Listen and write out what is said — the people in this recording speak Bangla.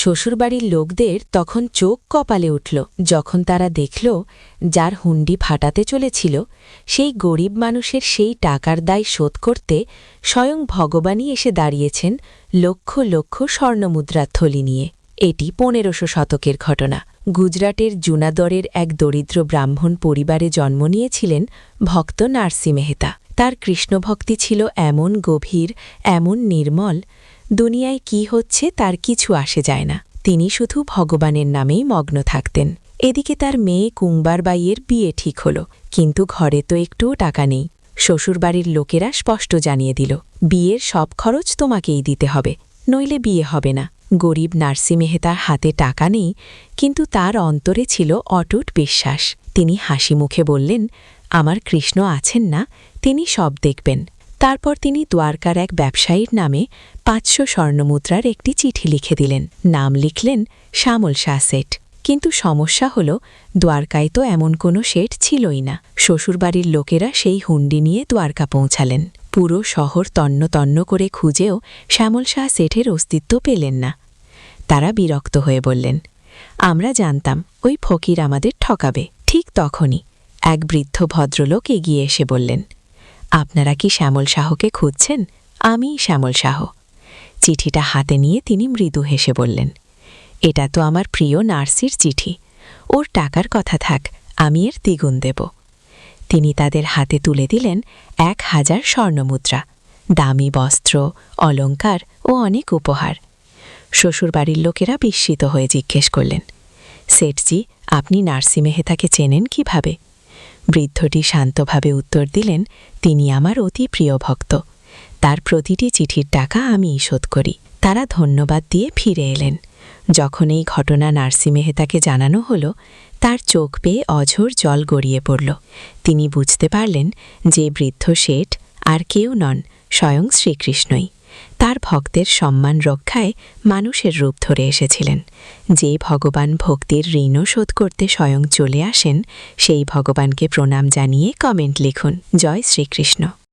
শ্বশুরবাড়ির লোকদের তখন চোখ কপালে উঠল। যখন তারা দেখল যার হুন্ডি ফাটাতে চলেছিল, সেই গরিব মানুষের সেই টাকার দায় শোধ করতে স্বয়ং ভগবানই এসে দাঁড়িয়েছেন লক্ষ লক্ষ স্বর্ণমুদ্রার থলি নিয়ে। এটি পনেরোশো শতকের ঘটনা। গুজরাটের জুনাদরের এক দরিদ্র ব্রাহ্মণ পরিবারে জন্ম নিয়েছিলেন ভক্ত নার্সি মেহতা তার কৃষ্ণভক্তি ছিল এমন গভীর, এমন নির্মল দুনিয়ায় কি হচ্ছে তার কিছু আসে যায় না। তিনি শুধু ভগবানের নামেই মগ্ন থাকতেন। এদিকে তার মেয়ে কুম্বারবাইয়ের বিয়ে ঠিক হল, কিন্তু ঘরে তো একটুও টাকা নেই। শ্বশুরবাড়ির লোকেরা স্পষ্ট জানিয়ে দিল, বিয়ের সব খরচ তোমাকেই দিতে হবে, নইলে বিয়ে হবে না। গরিব নার্সি মেহতার হাতে টাকা নেই, কিন্তু তার অন্তরে ছিল অটুট বিশ্বাস। তিনি হাসি মুখে বললেন, আমার কৃষ্ণ আছেন না, তিনি সব দেখবেন। তারপর তিনি দ্বারকার এক ব্যবসায়ীর নামে পাঁচশো স্বর্ণমুদ্রার একটি চিঠি লিখে দিলেন। নাম লিখলেন শ্যামল শাহ সেট কিন্তু সমস্যা হল, দ্বারকায় তো এমন কোনো শেঠ ছিলই না। শ্বশুরবাড়ির লোকেরা সেই হুন্ডি নিয়ে দ্বারকা পৌঁছালেন। পুরো শহর তন্ন তন্ন করে খুঁজেও শ্যামল শাহ সেঠের অস্তিত্ব পেলেন না। তারা বিরক্ত হয়ে বললেন, আমরা জানতাম, ওই ফকির আমাদের ঠকাবে। ঠিক তখনই এক বৃদ্ধ ভদ্রলোক এগিয়ে এসে বললেন আপনারা কি শ্যামল শাহকে খুঁজছেন? আমিই শ্যামল শাহ। চিঠিটা হাতে নিয়ে তিনি মৃদু হেসে বললেন, এটা তো আমার প্রিয় নার্সির চিঠি। ওর টাকার কথা থাক, আমি এর দ্বিগুণ দেব। তিনি তাদের হাতে তুলে দিলেন এক হাজার স্বর্ণমুদ্রা, দামি বস্ত্র অলঙ্কার ও অনেক উপহার। শ্বশুরবাড়ির লোকেরা বিস্মিত হয়ে জিজ্ঞেস করলেন, সেঠজি, আপনি নার্সি মেহতাকে চেনেন কীভাবে? বৃদ্ধটি শান্তভাবে উত্তর দিলেন, তিনি আমার অতি প্রিয় ভক্ত। তার প্রতিটি চিঠির টাকা আমিই শোধ করি। তারা ধন্যবাদ দিয়ে ফিরে এলেন। যখন এই ঘটনা নার্সি মেহতাকে জানানো হলো, তার চোখ পেয়ে অঝোর জল গড়িয়ে পড়ল। তিনি বুঝতে পারলেন যে বৃদ্ধ শেঠ আর কেউ নন, স্বয়ং শ্রীকৃষ্ণই। তার ভক্তের সম্মান রক্ষায় মানুষের রূপ ধরে এসেছিলেন। যে ভগবান ভক্তির ঋণও শোধ করতে স্বয়ং চলে আসেন, সেই ভগবানকে প্রণাম জানিয়ে কমেন্ট লিখুন। জয় শ্রীকৃষ্ণ।